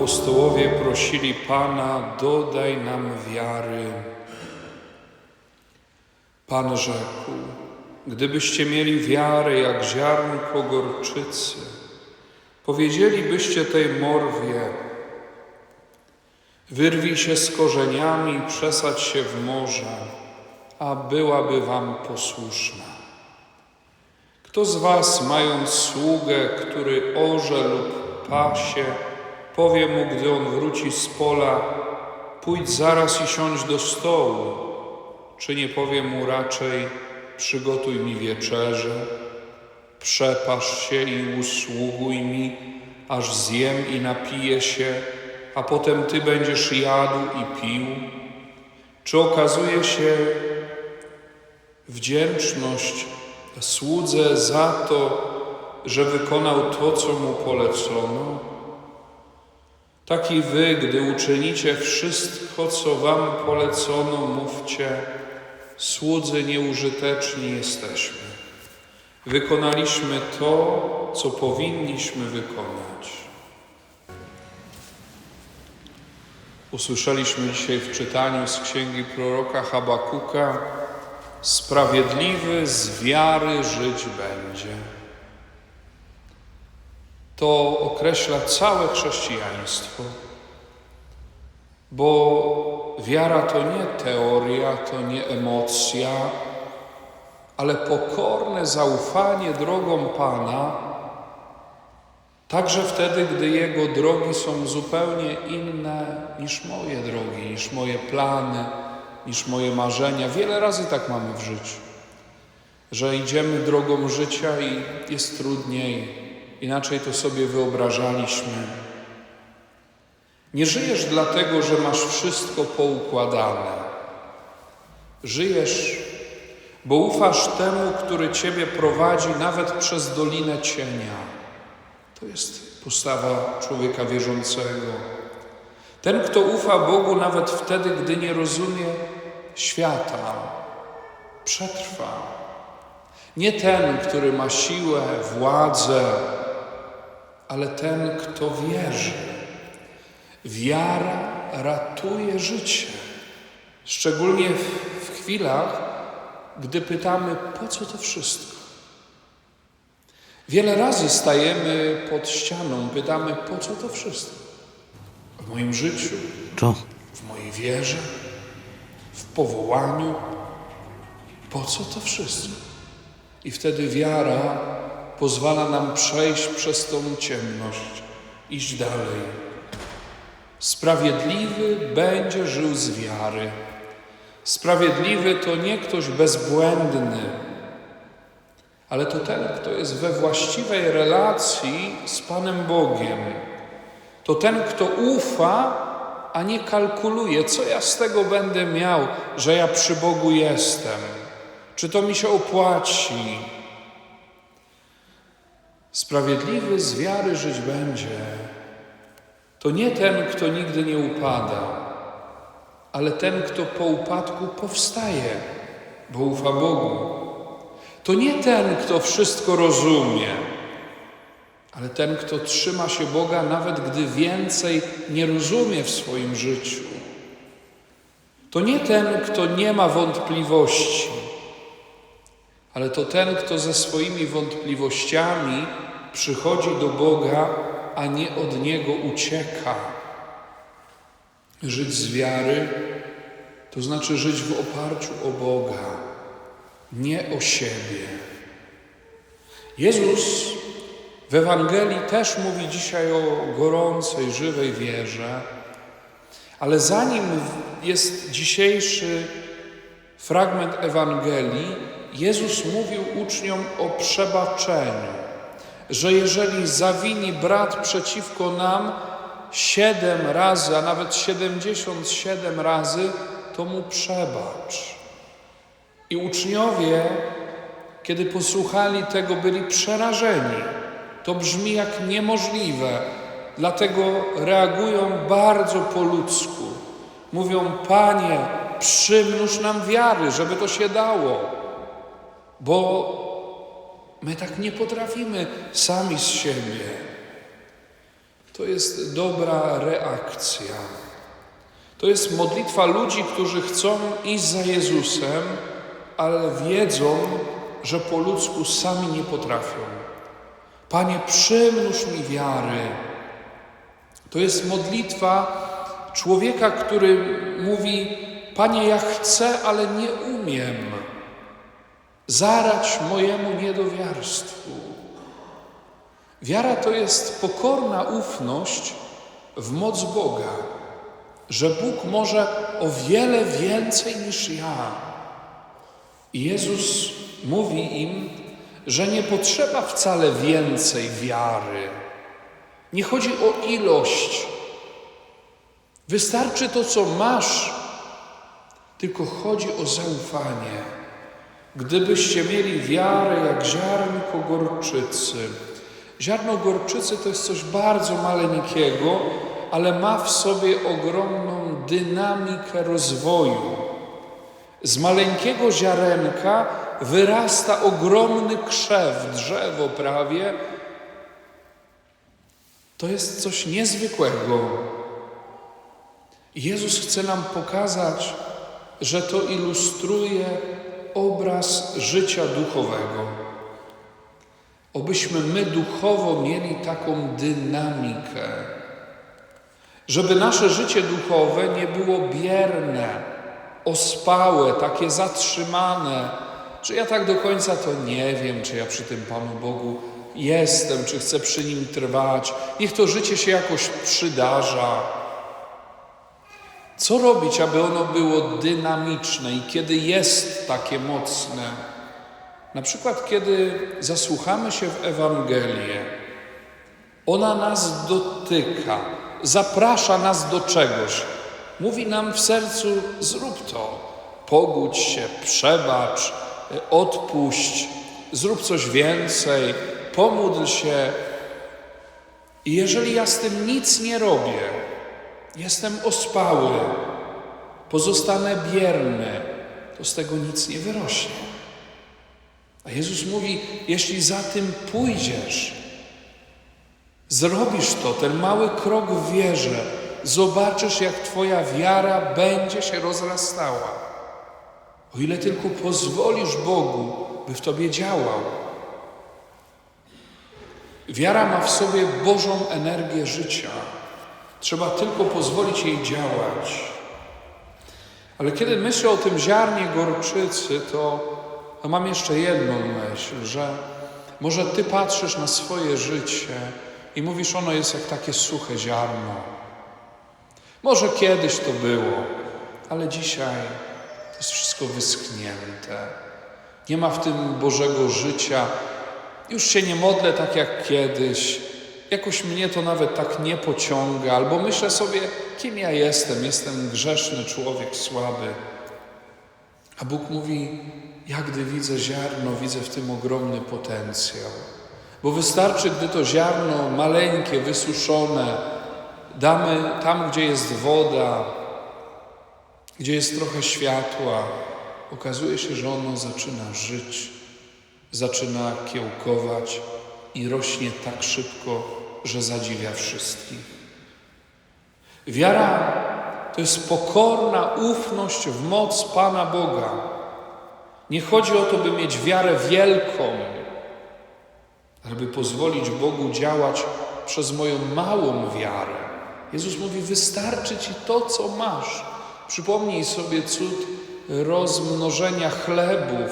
apostołowie prosili Pana, dodaj nam wiary. Pan rzekł, gdybyście mieli wiarę jak ziarnko gorczycy, powiedzielibyście tej morwie, wyrwij się z korzeniami i przesadź się w morze, a byłaby wam posłuszna. Kto z was, mając sługę, który orze lub pasie, powie mu, gdy on wróci z pola, pójdź zaraz i siądź do stołu, czy nie powie mu raczej, przygotuj mi wieczerzę, przepasz się i usługuj mi, aż zjem i napiję się, a potem ty będziesz jadł i pił? Czy okazuje się wdzięczność słudze za to, że wykonał to, co mu polecono? Tak i wy, gdy uczynicie wszystko, co wam polecono, mówcie, słudzy nieużyteczni jesteśmy. Wykonaliśmy to, co powinniśmy wykonać. Usłyszeliśmy dzisiaj w czytaniu z księgi proroka Habakuka: Sprawiedliwy z wiary żyć będzie. To określa całe chrześcijaństwo, bo wiara to nie teoria, to nie emocja, ale pokorne zaufanie drogom Pana, także wtedy, gdy Jego drogi są zupełnie inne niż moje drogi, niż moje plany, niż moje marzenia. Wiele razy tak mamy w życiu, że idziemy drogą życia i jest trudniej, inaczej to sobie wyobrażaliśmy. Nie żyjesz dlatego, że masz wszystko poukładane. Żyjesz, bo ufasz temu, który Ciebie prowadzi nawet przez dolinę cienia. To jest postawa człowieka wierzącego. Ten, kto ufa Bogu nawet wtedy, gdy nie rozumie świata, przetrwa. Nie ten, który ma siłę, władzę, ale ten, kto wierzy. Wiara ratuje życie. Szczególnie w, w chwilach, gdy pytamy, po co to wszystko? Wiele razy stajemy pod ścianą, pytamy, po co to wszystko? W moim życiu, Co? w mojej wierze, w powołaniu. Po co to wszystko? I wtedy wiara pozwala nam przejść przez tą ciemność, iść dalej. Sprawiedliwy będzie żył z wiary. Sprawiedliwy to nie ktoś bezbłędny, ale to ten, kto jest we właściwej relacji z Panem Bogiem. To ten, kto ufa, a nie kalkuluje, co ja z tego będę miał, że ja przy Bogu jestem. Czy to mi się opłaci? Sprawiedliwy z wiary żyć będzie. To nie ten, kto nigdy nie upada, ale ten, kto po upadku powstaje, bo ufa Bogu. To nie ten, kto wszystko rozumie, ale ten, kto trzyma się Boga, nawet gdy więcej nie rozumie w swoim życiu. To nie ten, kto nie ma wątpliwości, ale to ten, kto ze swoimi wątpliwościami przychodzi do Boga, a nie od Niego ucieka. Żyć z wiary to znaczy żyć w oparciu o Boga, nie o siebie. Jezus w Ewangelii też mówi dzisiaj o gorącej, żywej wierze, ale zanim jest dzisiejszy fragment Ewangelii, Jezus mówił uczniom o przebaczeniu, że jeżeli zawini brat przeciwko nam siedem razy, a nawet siedemdziesiąt siedem razy, to mu przebacz. I uczniowie, kiedy posłuchali tego, byli przerażeni. To brzmi jak niemożliwe, dlatego reagują bardzo po ludzku. Mówią: Panie, przymnóż nam wiary, żeby to się dało, bo my tak nie potrafimy sami z siebie. To jest dobra reakcja. To jest modlitwa ludzi, którzy chcą iść za Jezusem, ale wiedzą, że po ludzku sami nie potrafią. Panie, przymnóż mi wiary. To jest modlitwa człowieka, który mówi: Panie, ja chcę, ale nie umiem. Zarać mojemu niedowiarstwu. Wiara to jest pokorna ufność w moc Boga, że Bóg może o wiele więcej niż ja. I Jezus mówi im, że nie potrzeba wcale więcej wiary. Nie chodzi o ilość. Wystarczy to, co masz, tylko chodzi o zaufanie. Gdybyście mieli wiarę jak ziarnko gorczycy. Ziarno gorczycy to jest coś bardzo maleńkiego, ale ma w sobie ogromną dynamikę rozwoju. Z maleńkiego ziarenka wyrasta ogromny krzew, drzewo prawie. To jest coś niezwykłego. Jezus chce nam pokazać, że to ilustruje obraz życia duchowego. Obyśmy my duchowo mieli taką dynamikę, żeby nasze życie duchowe nie było bierne, ospałe, takie zatrzymane, czy ja tak do końca to nie wiem, czy ja przy tym Panu Bogu jestem, czy chcę przy Nim trwać. Niech to życie się jakoś przydarza. Co robić, aby ono było dynamiczne i kiedy jest takie mocne? Na przykład, kiedy zasłuchamy się w Ewangelię, ona nas dotyka, zaprasza nas do czegoś, mówi nam w sercu: zrób to, pogódź się, przebacz, odpuść, zrób coś więcej, pomódl się. I jeżeli ja z tym nic nie robię, jestem ospały, pozostanę bierny, to z tego nic nie wyrośnie. A Jezus mówi: Jeśli za tym pójdziesz, zrobisz to, ten mały krok w wierze, zobaczysz, jak Twoja wiara będzie się rozrastała. O ile tylko pozwolisz Bogu, by w Tobie działał. Wiara ma w sobie Bożą energię życia. Trzeba tylko pozwolić jej działać. Ale kiedy myślę o tym ziarnie gorczycy, to, mam jeszcze jedną myśl, że może Ty patrzysz na swoje życie i mówisz, ono jest jak takie suche ziarno. Może kiedyś to było, ale dzisiaj to jest wszystko wyschnięte. Nie ma w tym Bożego życia. Już się nie modlę tak jak kiedyś. Jakoś mnie to nawet tak nie pociąga, albo myślę sobie, kim ja jestem. Jestem grzeszny człowiek, słaby. A Bóg mówi, jak gdy widzę ziarno, widzę w tym ogromny potencjał. Bo wystarczy, gdy to ziarno maleńkie, wysuszone, damy tam, gdzie jest woda, gdzie jest trochę światła, okazuje się, że ono zaczyna żyć, zaczyna kiełkować i rośnie tak szybko, że zadziwia wszystkich. Wiara to jest pokorna ufność w moc Pana Boga. Nie chodzi o to, by mieć wiarę wielką, ale by pozwolić Bogu działać przez moją małą wiarę. Jezus mówi: Wystarczy ci to, co masz. Przypomnij sobie cud rozmnożenia chlebów,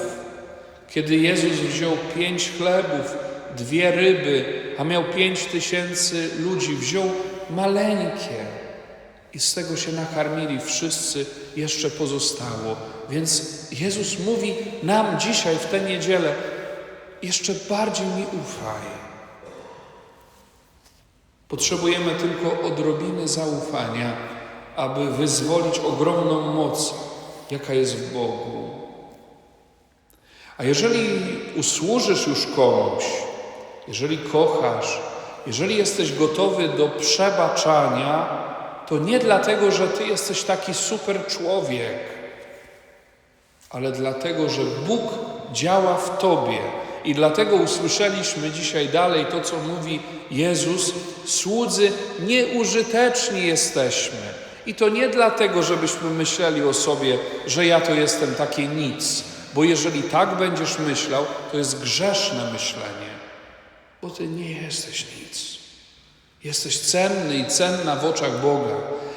kiedy Jezus wziął pięć chlebów, dwie ryby, a miał pięć tysięcy ludzi, wziął maleńkie i z tego się nakarmili wszyscy, jeszcze pozostało. Więc Jezus mówi nam dzisiaj w tę niedzielę: jeszcze bardziej mi ufaj. Potrzebujemy tylko odrobiny zaufania, aby wyzwolić ogromną moc, jaka jest w Bogu. A jeżeli usłużysz już komuś, jeżeli kochasz, jeżeli jesteś gotowy do przebaczania, to nie dlatego, że ty jesteś taki super człowiek, ale dlatego, że Bóg działa w tobie. I dlatego usłyszeliśmy dzisiaj dalej to, co mówi Jezus: słudzy, nieużyteczni jesteśmy. I to nie dlatego, żebyśmy myśleli o sobie, że ja to jestem takie nic, bo jeżeli tak będziesz myślał, to jest grzeszne myślenie, bo ty nie jesteś nic. Jesteś cenny i cenna w oczach Boga,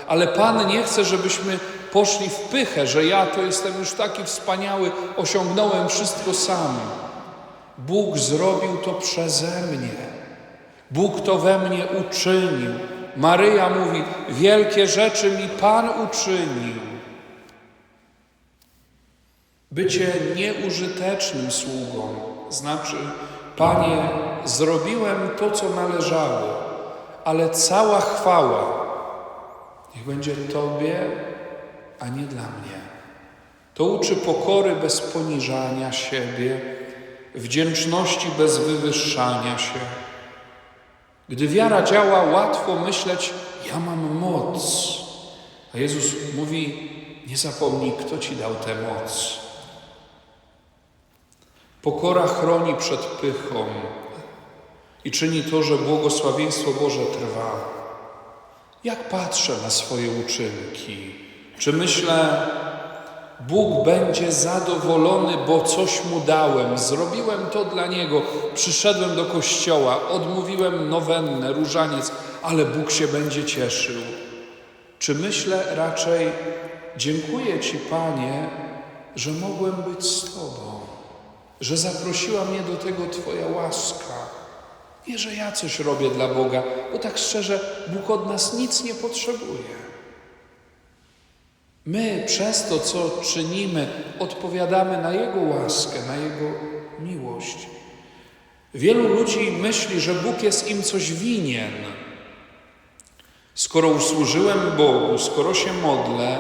ale Pan nie chce, żebyśmy poszli w pychę, że ja to jestem już taki wspaniały, osiągnąłem wszystko sam. Bóg zrobił to przeze mnie. Bóg to we mnie uczynił. Maryja mówi: Wielkie rzeczy mi Pan uczynił. Bycie nieużytecznym sługą znaczy, Panie, zrobiłem to, co należało, ale cała chwała niech będzie Tobie, a nie dla mnie. To uczy pokory bez poniżania siebie, wdzięczności bez wywyższania się. Gdy wiara działa, łatwo myśleć, ja mam moc. A Jezus mówi, nie zapomnij, kto ci dał tę moc. Pokora chroni przed pychą i czyni to, że błogosławieństwo Boże trwa. Jak patrzę na swoje uczynki? Czy myślę, Bóg będzie zadowolony, bo coś mu dałem, zrobiłem to dla niego, przyszedłem do kościoła, odmówiłem nowennę, różaniec, ale Bóg się będzie cieszył? Czy myślę raczej, dziękuję Ci, Panie, że mogłem być z Tobą, że zaprosiła mnie do tego Twoja łaska? Nie, że ja coś robię dla Boga, bo tak szczerze, Bóg od nas nic nie potrzebuje. My przez to, co czynimy, odpowiadamy na Jego łaskę, na Jego miłość. Wielu ludzi myśli, że Bóg jest im coś winien. Skoro usłużyłem Bogu, skoro się modlę,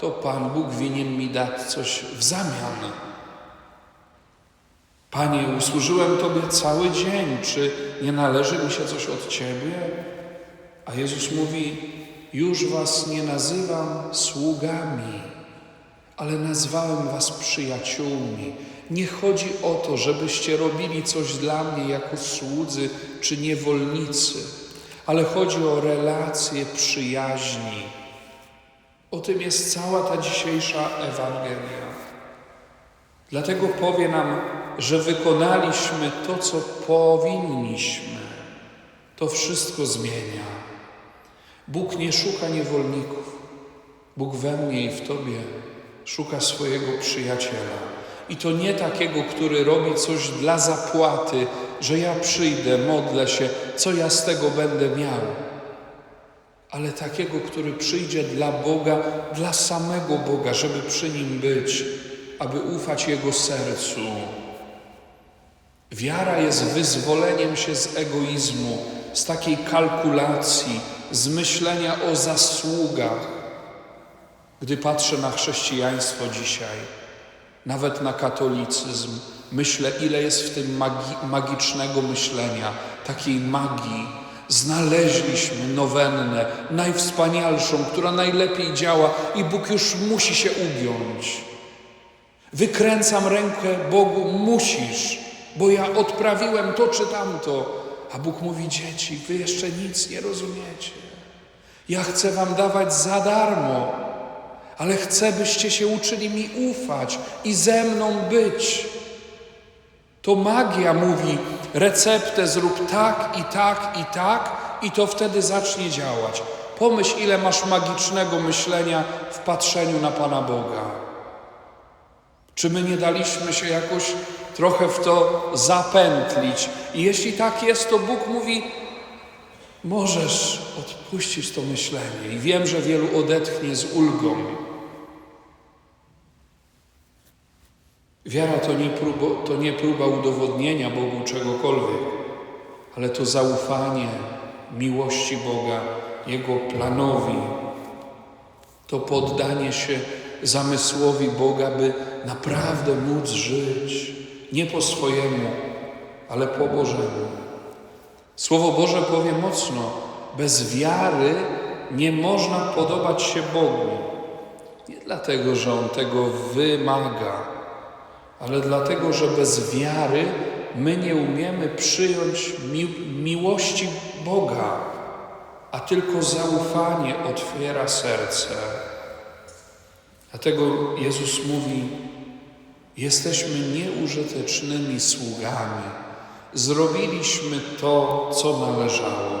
to Pan Bóg winien mi dać coś w zamian. Panie, usłużyłem Tobie cały dzień, czy nie należy mi się coś od Ciebie? A Jezus mówi: Już Was nie nazywam sługami, ale nazwałem Was przyjaciółmi. Nie chodzi o to, żebyście robili coś dla mnie jako słudzy czy niewolnicy, ale chodzi o relacje przyjaźni. O tym jest cała ta dzisiejsza Ewangelia. Dlatego powie nam, że wykonaliśmy to, co powinniśmy. To wszystko zmienia. Bóg nie szuka niewolników. Bóg we mnie i w Tobie szuka swojego przyjaciela. I to nie takiego, który robi coś dla zapłaty, że ja przyjdę, modlę się, co ja z tego będę miał. Ale takiego, który przyjdzie dla Boga, dla samego Boga, żeby przy nim być, aby ufać Jego sercu. Wiara jest wyzwoleniem się z egoizmu, z takiej kalkulacji, z myślenia o zasługach. Gdy patrzę na chrześcijaństwo dzisiaj, nawet na katolicyzm, myślę, ile jest w tym magi magicznego myślenia, takiej magii. Znaleźliśmy nowennę, najwspanialszą, która najlepiej działa i Bóg już musi się ugiąć. Wykręcam rękę Bogu, musisz, bo ja odprawiłem to czy tamto. A Bóg mówi: Dzieci, wy jeszcze nic nie rozumiecie. Ja chcę wam dawać za darmo, ale chcę, byście się uczyli mi ufać i ze mną być. To magia mówi: receptę zrób tak i tak i tak, i to wtedy zacznie działać. Pomyśl, ile masz magicznego myślenia w patrzeniu na Pana Boga. Czy my nie daliśmy się jakoś trochę w to zapętlić? I jeśli tak jest, to Bóg mówi: Możesz odpuścić to myślenie. I wiem, że wielu odetchnie z ulgą. Wiara to nie, próba, to nie próba udowodnienia Bogu czegokolwiek, ale to zaufanie miłości Boga, Jego planowi, to poddanie się zamysłowi Boga, by naprawdę móc żyć nie po swojemu, ale po Bożemu. Słowo Boże powie mocno: bez wiary nie można podobać się Bogu. Nie dlatego, że On tego wymaga, ale dlatego, że bez wiary my nie umiemy przyjąć mi- miłości Boga, a tylko zaufanie otwiera serce. Dlatego Jezus mówi: Jesteśmy nieużytecznymi sługami. Zrobiliśmy to, co należało.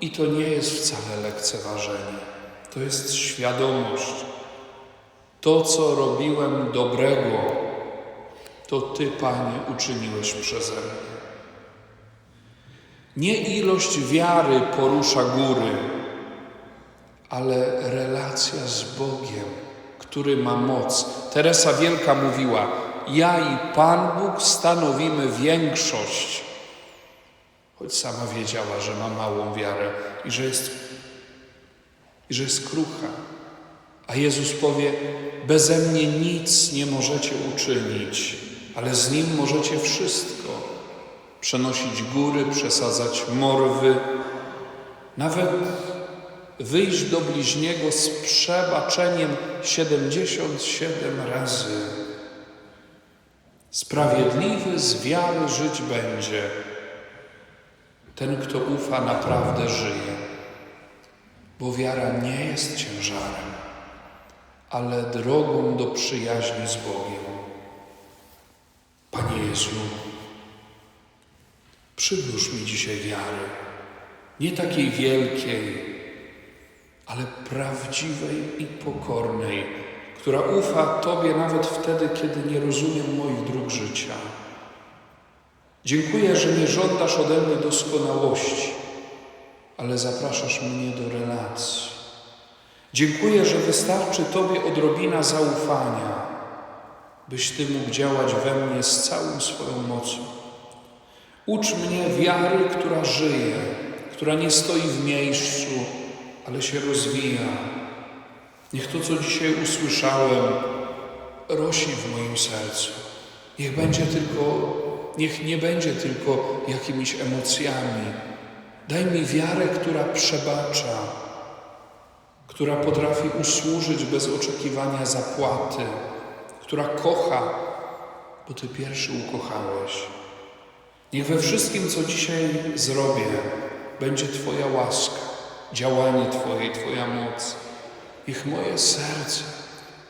I to nie jest wcale lekceważenie. To jest świadomość. To, co robiłem dobrego, to Ty, Panie, uczyniłeś przeze mnie. Nie ilość wiary porusza góry, ale relacja z Bogiem, który ma moc. Teresa Wielka mówiła: Ja i Pan Bóg stanowimy większość. Choć sama wiedziała, że ma małą wiarę i że jest, i że jest krucha. A Jezus powie: Beze mnie nic nie możecie uczynić, ale z Nim możecie wszystko. Przenosić góry, przesadzać morwy, nawet wyjść do bliźniego z przebaczeniem 77 razy. Sprawiedliwy z wiary żyć będzie. Ten, kto ufa, naprawdę żyje, bo wiara nie jest ciężarem, ale drogą do przyjaźni z Bogiem. Panie Jezu, przywróż mi dzisiaj wiary, nie takiej wielkiej, ale prawdziwej i pokornej, która ufa Tobie nawet wtedy, kiedy nie rozumiem moich dróg życia. Dziękuję, że nie żądasz ode mnie doskonałości, ale zapraszasz mnie do relacji. Dziękuję, że wystarczy Tobie odrobina zaufania, byś Ty mógł działać we mnie z całą swoją mocą. Ucz mnie wiary, która żyje, która nie stoi w miejscu, ale się rozwija. Niech to, co dzisiaj usłyszałem, rośnie w moim sercu. Niech będzie tylko, niech nie będzie tylko jakimiś emocjami. Daj mi wiarę, która przebacza, która potrafi usłużyć bez oczekiwania zapłaty, która kocha, bo Ty pierwszy ukochałeś. Niech we wszystkim, co dzisiaj zrobię, będzie Twoja łaska, działanie Twoje, Twoja moc. Niech moje serce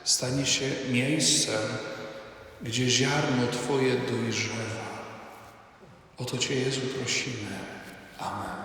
stanie się miejscem, gdzie ziarno Twoje dojrzewa. O to Cię, Jezu, prosimy. Amen.